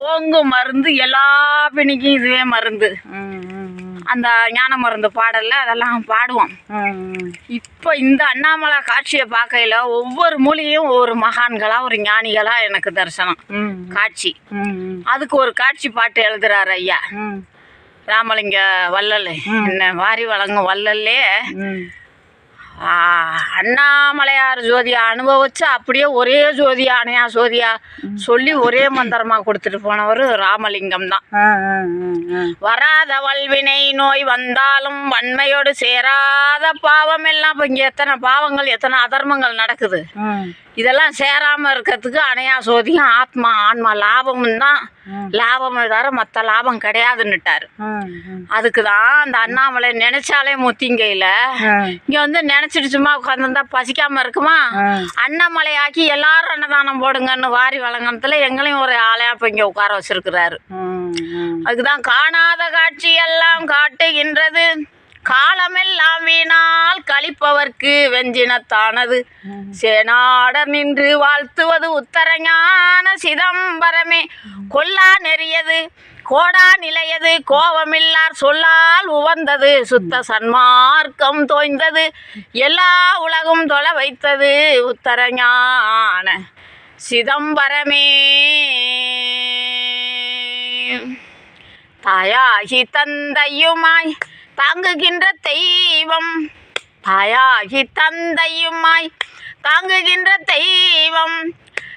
ஓங்கு மருந்து எல்லா பிணிக்கும் இதுவே மருந்து. அந்த ஞான மருந்து பாடல்ல அதெல்லாம் பாடுவோம். இப்போ இந்த அண்ணாமலை காட்சியை பார்க்கையில ஒவ்வொரு மூலிகையும் ஒவ்வொரு மகான்களா ஒரு ஞானிகளா எனக்கு தரிசனம் காட்சி. அதுக்கு ஒரு காட்சி பாட்டு எழுதுறாரு ஐயா ராமலிங்க வள்ளல் என்ன வாரி வழங்கும் வள்ளல்லே அண்ணாமலையார் ஜோதியா அனுபவிச்சு அப்படியே ஒரே ஜோதியா அணையா ஜோதியா சொல்லி ஒரே மந்திரமா கொடுத்துட்டு போனவர் ராமலிங்கம் தான். வராத வல்வினை நோய் வந்தாலும் வன்மையோடு சேராத பாவம் எல்லாம். இப்போ இங்கே எத்தனை பாவங்கள் எத்தனை அதர்மங்கள் நடக்குது. இதெல்லாம் சேராமல் இருக்கிறதுக்கு அணையா சோதியும் ஆத்மா ஆன்மா லாபமும் தான் லாபம் தவிர மற்ற லாபம் கிடையாதுன்னுட்டார். அதுக்கு தான் அந்த அண்ணாமலை நினைச்சாலே முத்திங்கையில் இங்கே வந்து நினச்சிட்டு சும்மா உட்காந்துருந்தா பசிக்காமல் இருக்குமா ஆ. அண்ணாமலை ஆக்கி எல்லாரும் அன்னதானம் போடுங்கன்னு வாரி வழங்கினத்துல எங்களையும் ஒரு ஆளையா இப்போ இங்கே உட்கார வச்சிருக்கிறாரு. அதுக்குதான் காணாத காட்சி எல்லாம் காட்டுகின்றது காலமெல்லாம் வீணால் கழிப்பவர்க்கு வெஞ்சினத்தானது. சேனாடர் நின்று வாழ்த்துவது உத்தரஞான சிதம்பரமே. கொல்லா நெறியது கோடா நிலையது கோபமில்லார் சொல்லால் உவந்தது சுத்த சன்மார்க்கம் தோய்ந்தது எல்லா உலகும் தொலை வைத்தது உத்தரஞான சிதம்பரமே. தாயாகி தந்தையுமாய் தாங்குகின்ற தெய்வம் தாயாகி தந்தையுமாய் தாங்குகின்ற தெய்வம்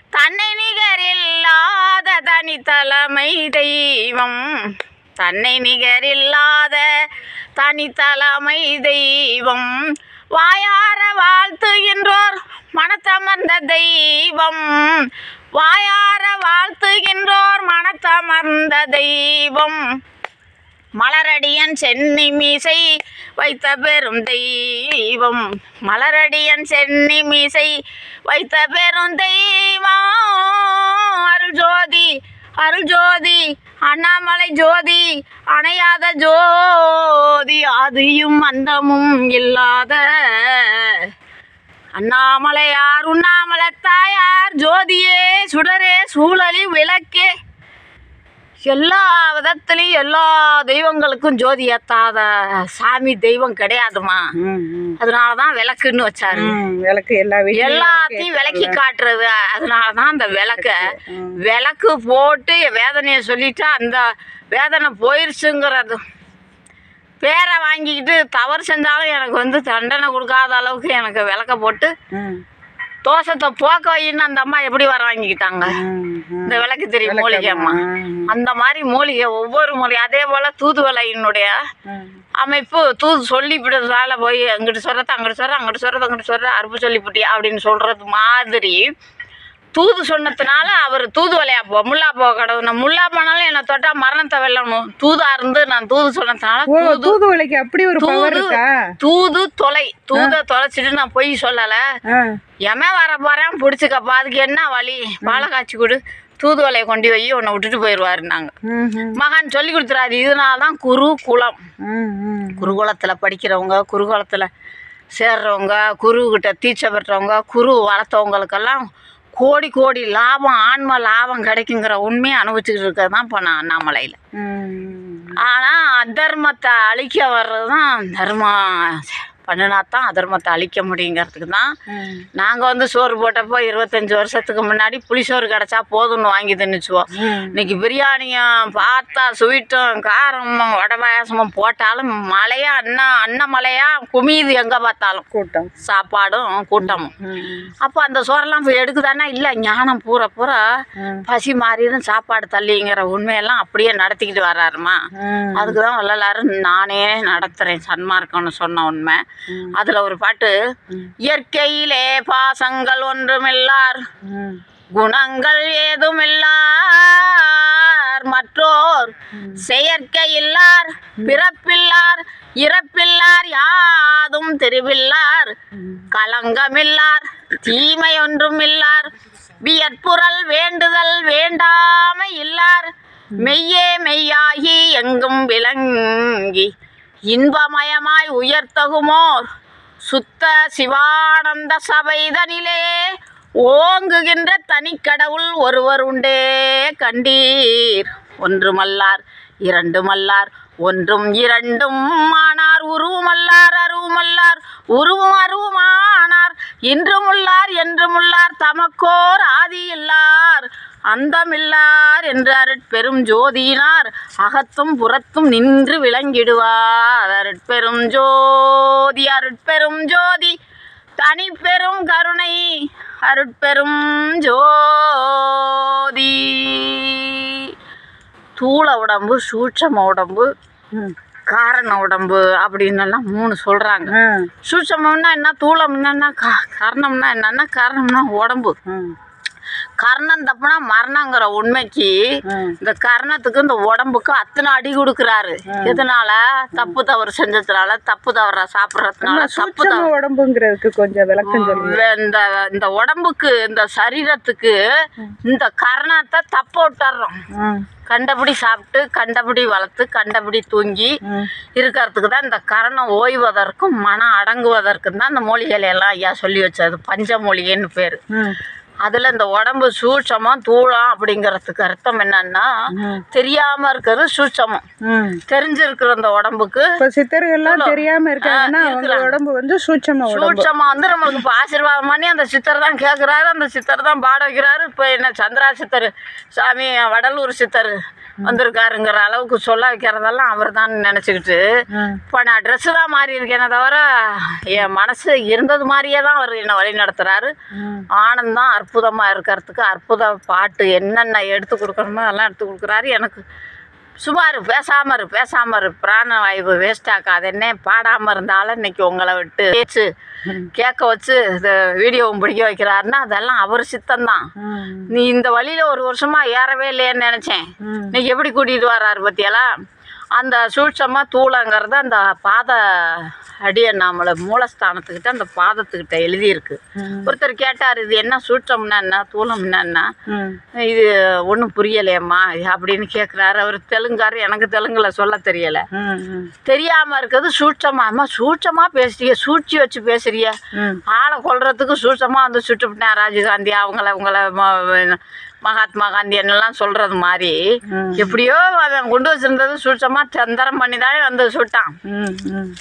தன்னை நிகரில்லாத தனித்தலைமை தெய்வம். தன்னை நிகரில்லாத தனித்தலைமை தெய்வம். வாயார வாழ்த்துகின்றோர் மனத்தமர்ந்த தெய்வம். வாயார வாழ்த்துகின்றோர் மனத்தமர்ந்த தெய்வம். மலரடியன் சென்னி மீசை வைத்த பெரும் தெய்வம். மலரடியன் சென்னி மீசை வைத்த பெரும் தெய்வம். அருள் ஜோதி அருள் ஜோதி அண்ணாமலை ஜோதி அணையாத ஜோதி ஆதியும் அந்தமும் இல்லாத அண்ணாமலையார் உண்ணாமலை தாயார் ஜோதியே சுடரே சூழலி விளக்கே. எல்லா விதத்துலேயும் எல்லா தெய்வங்களுக்கும் ஜோதி ஏத்தாத சாமி தெய்வம் கிடையாதுமா. அதனால தான் விளக்குன்னு வச்சாரு. விளக்கு எல்லா எல்லாத்தையும் விளக்கி காட்டுறது அதனால தான் அந்த விளக்க. விளக்கு போட்டு வேதனையை சொல்லிட்டா அந்த வேதனை போயிருச்சுங்கிறது. பேரை வாங்கிக்கிட்டு தவறு செஞ்சாலும் எனக்கு வந்து தண்டனை கொடுக்காத அளவுக்கு எனக்கு விளக்க போட்டு ம், தோஷத்தை போக்க வைன்னு அந்த அம்மா எப்படி வர வாங்கிக்கிட்டாங்க. இந்த விளக்கு தெரியும் மூலிகை அம்மா. அந்த மாதிரி மூலிகை ஒவ்வொரு மூலிகை. அதே போல் தூதுவளையினுடைய ம். அமைப்பு தூது சொல்லிவிடுறதால போய் அங்கிட்டு சொல்கிறது அங்கிட்டு சொல்கிற அங்கிட்டு சொல்கிறது அங்கிட்டு சொல்கிற அறுப்பு சொல்லிவிட்டி அப்படின்னு சொல்கிறது மாதிரி தூது சொன்னதுனால அவர் தூது வலையா போ முல்லா போ கடவுள். முல்லா போனாலும் என்னை தொட்டால் மரணத்தை வெல்லணும். தூதா இருந்து நான் தூது சொன்னதுனால ஓ தூது தூதுவளைக்கு அப்படி ஒரு தூது தூது தொலை. தூதை தொலைச்சிட்டு நான் பொய் சொல்லலை. எம வர போகிறேன் பிடிச்சிக்கப்பா. அதுக்கு என்ன வழி? பாலை காய்ச்சி கொடு. தூதுவலையை கொண்டு போய் உன்னை விட்டுட்டு போயிடுவாரு நாங்கள் ம், ம், மகான் சொல்லி கொடுத்துறாரு இதனால தான் குரு குலம். குருகுலத்தில் படிக்கிறவங்க குருகுலத்தில் சேர்றவங்க குருக்கிட்ட தீட்சை பெற்றவங்க குரு வளர்த்தவங்களுக்கெல்லாம் கோடி கோடி லாபம் ஆன்ம லாபம் கிடைக்குங்கிற உண்மையை அனுபவிச்சுக்கிட்டு இருக்கிறது தான் இப்போ நான் அண்ணாமலையில். ஆனால் அதர்மத்தை அழிக்க வர்றது தான் தர்மம் பண்ணினா தான் அதர்மத்தை அழிக்க முடியுங்கிறதுக்கு தான். நாங்கள் வந்து சோறு போட்டப்போ இருபத்தஞ்சி வருஷத்துக்கு முன்னாடி புளிசோறு கிடச்சா போதும்னு வாங்கி தின்னுச்சுவோம். இன்னைக்கு பிரியாணியும் பார்த்தா ஸ்வீட்டும் காரமும் வடை பாயாசமும் போட்டாலும் மழையா அண்ணா அன்னமலையா குமியுது எங்கே பார்த்தாலும் கூட்டம் சாப்பாடும் கூட்டமும் அப்போ அந்த சோறெல்லாம் எடுக்குதானா இல்லை ஞானம் பூரா பூரா. பசி மாறிடும் சாப்பாடு தள்ளிங்கிற உண்மையெல்லாம் அப்படியே நடத்திக்கிட்டு வர்றாருமா. அதுக்கு தான் வள்ளலாரு நானே நடத்துகிறேன் சன்மார்க்கம்னு சொன்ன உண்மை. அதில் ஒரு பாட்டு இயற்கையிலே பாசங்கள் ஒன்றுமில்லார். குணங்கள் ஏதுமில்லார் மற்றோர் செயற்கையில்லார் பிறப்பில்லார் இறப்பில்லார் யாதும் தெரிவில்லார் களங்கமில்லார் தீமை ஒன்றுமில்லார் வியற்புறல் வேண்டுதல் வேண்டாமை இல்லார் மெய்யே மெய்யாகி எங்கும் விளங்கி இன்பமயமாய் உயர்த்தகுமோர். சுத்த சிவானந்த சபைதனிலே ஓங்குகின்ற தனிக்கடவுள் ஒருவர் உண்டே கண்டீர். ஒன்றுமல்லார் இரண்டுமல்லார் ஒன்றும் இரண்டும் ஆனார். உருவமல்லார் அருவமல்லார் உருவும் அருவமானார். இன்றுமுள்ளார் என்றுமுள்ளார் தமக்கோர் ஆதியில்லார் அந்தமில்லார் என்று அருட்பெரும் ஜோதியினார் அகத்தும் புறத்தும் நின்று விளங்கிடுவார் அருட்பெரும் ஜோதி அருட்பெரும் ஜோதி தனி பெரும் கருணை அருட்பெரும் ஜோதி தூள உடம்பு சூட்சம உடம்பு. காரண உடம்பு அப்படின்னு எல்லாம் மூணு சொல்கிறாங்க. சூட்சமம்னா என்ன தூளம்னா என்ன கா காரணம்னா என்னன்னா காரணம்னா உடம்பு. கர்ணம் தப்புனா மரணங்கிற உண்மைக்கு. இந்த கர்ணத்துக்கு இந்த உடம்புக்கு அத்தனை அடி கொடுக்குறாரு எதனால தப்பு தவறு செஞ்சதுனால தப்பு தவற சாப்பிட்றதுனால தப்பு தவறு உடம்புங்கிறதுக்கு கொஞ்சம் விளக்கம் இந்த இந்த உடம்புக்கு இந்த சரீரத்துக்கு இந்த கரணத்தை தப்ப விட்டுறோம். கண்டபடி சாப்பிட்டு கண்டபடி வளர்த்து கண்டபடி தூங்கி. இருக்கிறதுக்கு தான் இந்த கரணம் ஓய்வதற்கும் மனம் அடங்குவதற்கும் தான் இந்த மூலிகைகளை எல்லாம் ஐயா சொல்லி வச்சது பஞ்சமூலிகைன்னு பேர். அதில் இந்த உடம்பு சூட்சமம் தூளம் அப்படிங்கிறதுக்கு அர்த்தம் என்னன்னா ம். தெரியாமல் இருக்கிறது சூட்சமம். தெரிஞ்சிருக்கிற இந்த உடம்புக்கு சித்தர்கள்லாம் தெரியாம இருக்காங்கன்னா. உடம்பு வந்து சூட்சம உடம்பு சூட்சமா வந்து நம்மளுக்கு இப்போ ஆசீர்வாதம் பண்ணி அந்த சித்தர் தான் கேட்குறாரு அந்த சித்தர் தான் பாட வைக்கிறாரு இப்போ என்ன சந்திரா சித்தர் சாமி வடலூர் சித்தர் வந்திருக்காருங்கிற அளவுக்கு சொல்ல வைக்கிறதெல்லாம் அவர் தான் நினச்சிக்கிட்டு. இப்போ நான் ட்ரெஸ்ஸு தான் மாறி இருக்கேனே தவிர என் மனசு இருந்தது மாதிரியே தான் அவர் என்னை வழி நடத்துகிறாரு. ஆனந்தம் அற்புதமாக இருக்கிறதுக்கு அற்புத பாட்டு என்னென்ன எடுத்து கொடுக்கணுமோ அதெல்லாம் எடுத்து கொடுக்குறாரு எனக்கு சுமார் பேசாமல் இரு பேசாமல் இரு பிராண வாயு வேஸ்ட் ஆக்காது. என்ன பாடாமல் இருந்தாலும் இன்னைக்கு உங்களை விட்டு பேச்சு கேட்க வச்சு இந்த வீடியோவும் பிடிக்க வைக்கிறாருன்னா அதெல்லாம் அவர் சித்தம்தான். நீ இந்த வழியில் ஒரு வருஷமாக ஏறவே இல்லையேன்னு நினச்சேன். இன்னைக்கு எப்படி கூட்டிகிட்டு வர்றாரு பத்தியெல்லாம்? அந்த சூட்சமாக தூளங்கிறது அந்த பாத அடியண்ணாமலை மூலஸ்தானத்துக்கிட்ட அந்த பாதத்துக்கிட்ட எழுதியிருக்கு. ஒருத்தர் கேட்டார் இது என்ன சூட்சம்னா என்ன? தூளம்னா என்ன? ம். இது ஒன்றும் புரியலையம்மா அப்படின்னு கேட்குறாரு அவர் தெலுங்காரு எனக்கு தெலுங்குல சொல்ல தெரியலை. தெரியாமல் இருக்கிறது சூட்சமா. அம்மா சூட்சமாக பேசுறிய. சூழ்ச்சி வச்சு பேசுறிய. ஆளை கொல்றதுக்கு சூட்சமாக வந்து சுட்டுவிட்டேன் ராஜீவ்காந்தி. அவங்கள அவங்கள ம- மகாத்மா காந்தி என்னெல்லாம் சொல்கிறது மாதிரி. எப்படியோ அவன் கொண்டு வச்சிருந்தது சூட்சமாக தந்திரம் பண்ணி தானே வந்து சுட்டான்.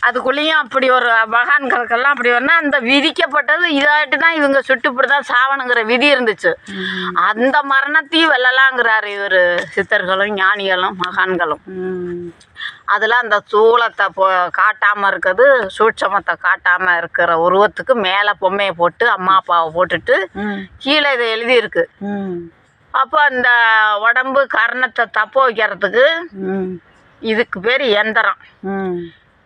அதுக்குள்ளேயும் அப்படி ஒரு மகான்களுக்கெல்லாம் அப்படி வரனா அந்த விதிக்கப்பட்டது இதாகிட்டு தான் இவங்க சுட்டுப்படி தான் சாவணுங்கிற விதி இருந்துச்சு அந்த மரணத்தையும் வெல்லலாங்கிறாரு இவர் சித்தர்களும் ஞானிகளும் மகான்களும். அதில் அந்த சூளத்தை போ காட்டாமல் இருக்கிறது சூட்சமத்தை காட்டாமல் இருக்கிற உருவத்துக்கு மேலே பொம்மையை போட்டு அம்மா அப்பாவை போட்டுட்டு. கீழே இதை எழுதியிருக்கு. அப்போ அந்த உடம்பு கர்ணத்தை தப்ப வைக்கிறதுக்கு ம். இதுக்கு பேர் எந்திரம்.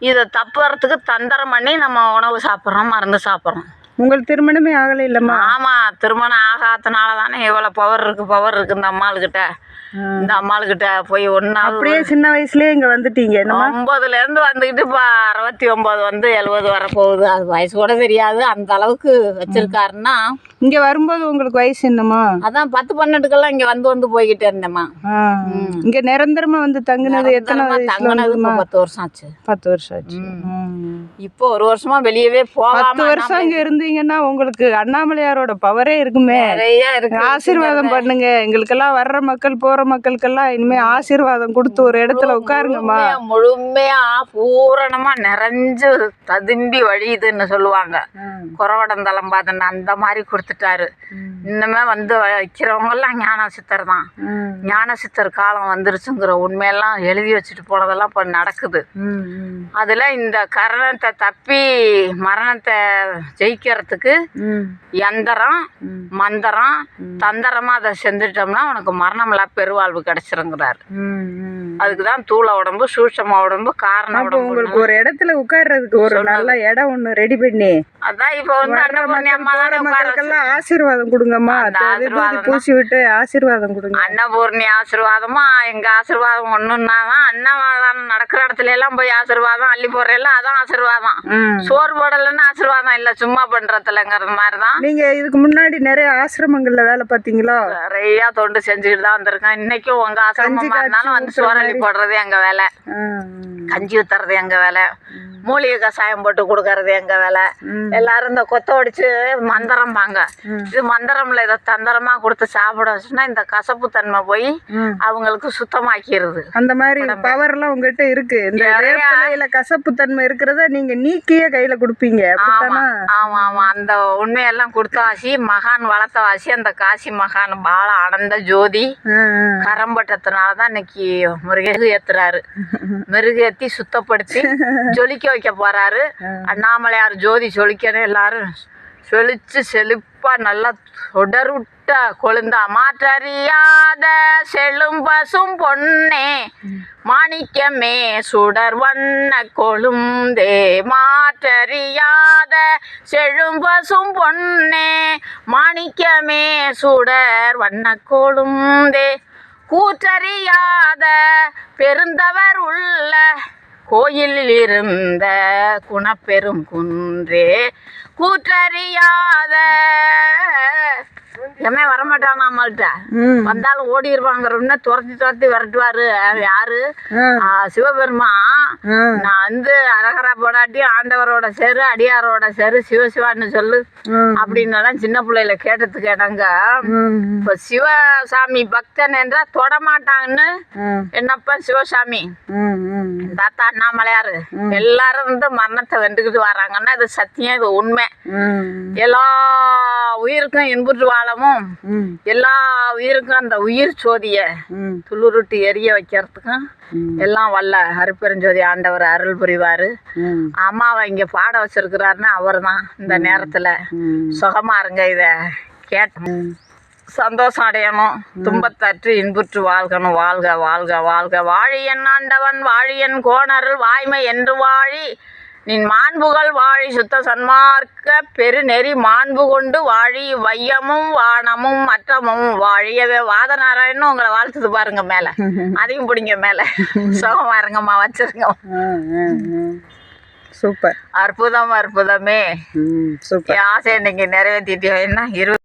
இதை தப்புறதுக்கு தந்திரம் பண்ணி நம்ம உணவு சாப்பிட்றோம் மருந்து சாப்பிட்றோம் உங்களுக்கு திருமணமே ஆகலை இல்லம்மா ஆமாம் திருமணம் ஆகாதனால தானே இவ்வளோ பவர் இருக்குது பவர் இருக்குது இந்த அம்மாளுக்கிட்ட. இந்த அம்மாளுக்கிட்ட போய் ஒன்றாவது அப்படியே சின்ன வயசுலயே இங்க வந்துட்டீங்க. என்னம்மா? ஒம்பதுலேருந்து வந்துக்கிட்டு இப்போ அறுபத்தி ஒம்பது வந்து எழுபது வரப்போகுது அது வயசு கூட தெரியாது. அந்த அளவுக்கு வச்சிருக்காருன்னா இங்க வரும்போது உங்களுக்கு வயசு என்னம்மா? அதான் பத்து பன்னெண்டுக்கெல்லாம் இங்கே வந்து வந்து போய்கிட்டே இருந்தேம்மா. இங்க நிரந்தரமா வந்து தங்குனது எத்தனை தங்குனது பத்து வருஷம் ஆச்சு. பத்து வருஷம் ஆச்சு. இப்போ ஒரு வருஷமா வெளியவே பத்து போகாம வருஷம் இங்க இருந்தீங்கன்னா உங்களுக்கு அண்ணாமலையாரோட பவரே இருக்குமே. நிறைய இருக்கு. ஆசீர்வாதம் பண்ணுங்க. எங்களுக்கெல்லாம் வர்ற மக்கள் போற மக்களுக்கெல்லாம் இனிமே ஆசீர்வாதம் கொடுத்து ஒரு இடத்துல உட்காருங்கம்மா முழுமையா- முழுமையா பூரணமா நிறைஞ்சு ததும்பி வழியுதுன்னு சொல்லுவாங்க குறவடந்தளம் பார்த்தேன் அந்த மாதிரி கொடுத்துட்டாரு இன்னுமே வந்து வைக்கிறவங்க எல்லாம் ஞான சித்தர் தான். ஞான சித்தர் காலம் வந்துருச்சுங்கிற உண்மையெல்லாம் எழுதி வச்சுட்டு போனதெல்லாம் இப்போ நடக்குது. அதில் இந்த கரணத்தை தப்பி மரணத்தை ஜெயிக்கிறதுக்கு. யந்திரம். மந்திரம் தந்திரமாக அதை செஞ்சுட்டோம்னா உனக்கு மரணமில்லா பெருவாழ்வு கிடைச்சிருங்கிறாரு. அதுக்கு தான் தூள உடம்பு சூட்சம உடம்பு காரண அப்போ உடம்பு உங்களுக்கு ஒரு இடத்துல உட்கார்றதுக்கு ஒரு நல்ல இடம் ஒண்ணு ரெடி பண்ணி. அதான் இப்போ வந்து அன்னபூர்ணி அம்மா போற மக்களுக்கெல்லாம் ஆசீர்வாதம் கொடுங்கம்மா. விபூதி பூசி விட்டு ஆசீர்வாதம் கொடுங்க. அன்னபூர்ணி ஆசீர்வாதமா எங்க ஆசீர்வாதம் ஒண்ணுன்னா தான் அன்னவாதம் நடக்கிற இடத்துல எல்லாம் போய் ஆசீர்வாதம் அள்ளி போடுறேல்ல அதான் ஆசீர்வாதம். சோறு போடலைன்னு ஆசீர்வாதம் இல்லை சும்மா பண்றதுலங்கிறது மாதிரி தான் நீங்க இதுக்கு முன்னாடி நிறைய ஆசிரமங்கள்ல வேலை பார்த்தீங்களா? நிறைய தொண்டு செஞ்சுக்கிட்டு தான் வந்திருக்கேன். இன்னைக்கும் உங்க ஆசிரமமா இருந்தாலும் வந்து ஊத்துற சோறள்ளி போடுறது எங்க வேலை. கஞ்சி ஊத்துறது எங்க வேலை மூலிகை கஷாயம் போட்டு கொடுக்கறது எங்க வேலை. எல்லாரும் இந்த கொத்த ஒடிச்சு மந்திரம்பாங்க ம். இது மந்திரம்ல இதை தந்திரமா கொடுத்து சாப்பிட வச்சுன்னா இந்த கசப்பு தன்மை போய். அவங்களுக்கு சுத்தமாக்கிடுது அந்த மாதிரி பவர் எல்லாம் உங்ககிட்ட இருக்கு இந்த. வேப்பிலையில கசப்பு தன்மை இருக்கிறத நீங்க நீக்கியே கையில கொடுப்பீங்க ஆமா ஆமா அந்த உண்மையெல்லாம் கொடுத்தாசி மகான் வளர்த்த வாசி அந்த காசி மகான் பால ஆனந்த ஜோதி ஆ, ஆ. கரம்பட்டத்தினால தான் இன்னைக்கு மிருகு ஏத்துறாரு. மிருகு ஏத்தி சுத்தப்படுத்தி ஜொலிக்க வைக்க போறாரு. அண்ணாமலையார் ஜோதி ஜொலிக்கணும் எல்லாரும் செழிச்சு செழிப்பா நல்லா தொடருட்ட கொழுந்தா. மாற்றறியாத செழும் பசும் பொன்னே மாணிக்கமே சுடர் வண்ண கொழுந்தே. மாற்றறியாத செழும் பசும் பொன்னே மாணிக்கமே சுடர் வண்ண கொழுந்தே. கூற்றறியாத பெருந்தவர் உள்ள கோயிலில் இருந்த குணப்பெரும் குன்றே கூற்றறியாத எமே வரமாட்டான் நம்மள்கிட்ட. வந்தாலும் ஓடிடுவாங்கிறோம்னா துரத்தி துரத்தி விரட்டுவாரு யாரு சிவபெருமான். நான் வந்து அரகரா போடாட்டி ஆண்டவரோட சேரு அடியாரோட சேரு சிவசிவான்னு சொல்லு. அப்படின்னு சின்ன பிள்ளையில கேட்டதுக்கு இடங்க. இப்போ சிவசாமி பக்தன் என்றா தொடமாட்டாங்கன்னு. என்னப்பா சிவசாமி. தாத்தா அண்ணாமலையாரு எல்லாரும் வந்து மரணத்தை வெண்டுக்கிட்டு வராங்கன்னா இது சத்தியம் இது உண்மை. எல்லா உயிருக்கும் இன்புற்று வாழவும் ம். எல்லா உயிருக்கும் அந்த உயிர் சோதிய. துளுருட்டு எரிய வைக்கிறதுக்கும். எல்லாம் வல்ல. அருப்பெருஞ்சோதி ஆண்டவர் அருள் புரிவாரு. அம்மாவை இங்க பாட வச்சிருக்கிறாருன்னா அவர் தான் இந்த நேரத்துல. ம். சுகமா இருங்க இத கேட்ட. சந்தோஷம் அடையணும். துன்பத்தற்று இன்புற்று வாழ்கணும். வாழ்க வாழ்க வாழ்க. வாழியன் ஆண்டவன் வாழியன் கோணருள். வாய்மை என்று வாழி நின் மாண்புகள் வாழி சுத்த சன்மார்க்க பெருநெறி மாண்பு கொண்டு வாழி வையமும் வானமும் மற்றமும் வாழியவே. வாத நாராயணன் உங்களை வாழ்த்துது பாருங்க மேல. அதையும் பிடிங்க மேல. சுகமா இருங்கம்மா வச்சிருங்க. சூப்பர். அற்புதம் அற்புதமே. சூப்பர். ஆசை இன்னைக்கு நிறைவேற்றிட்டேன் என்ன இருபது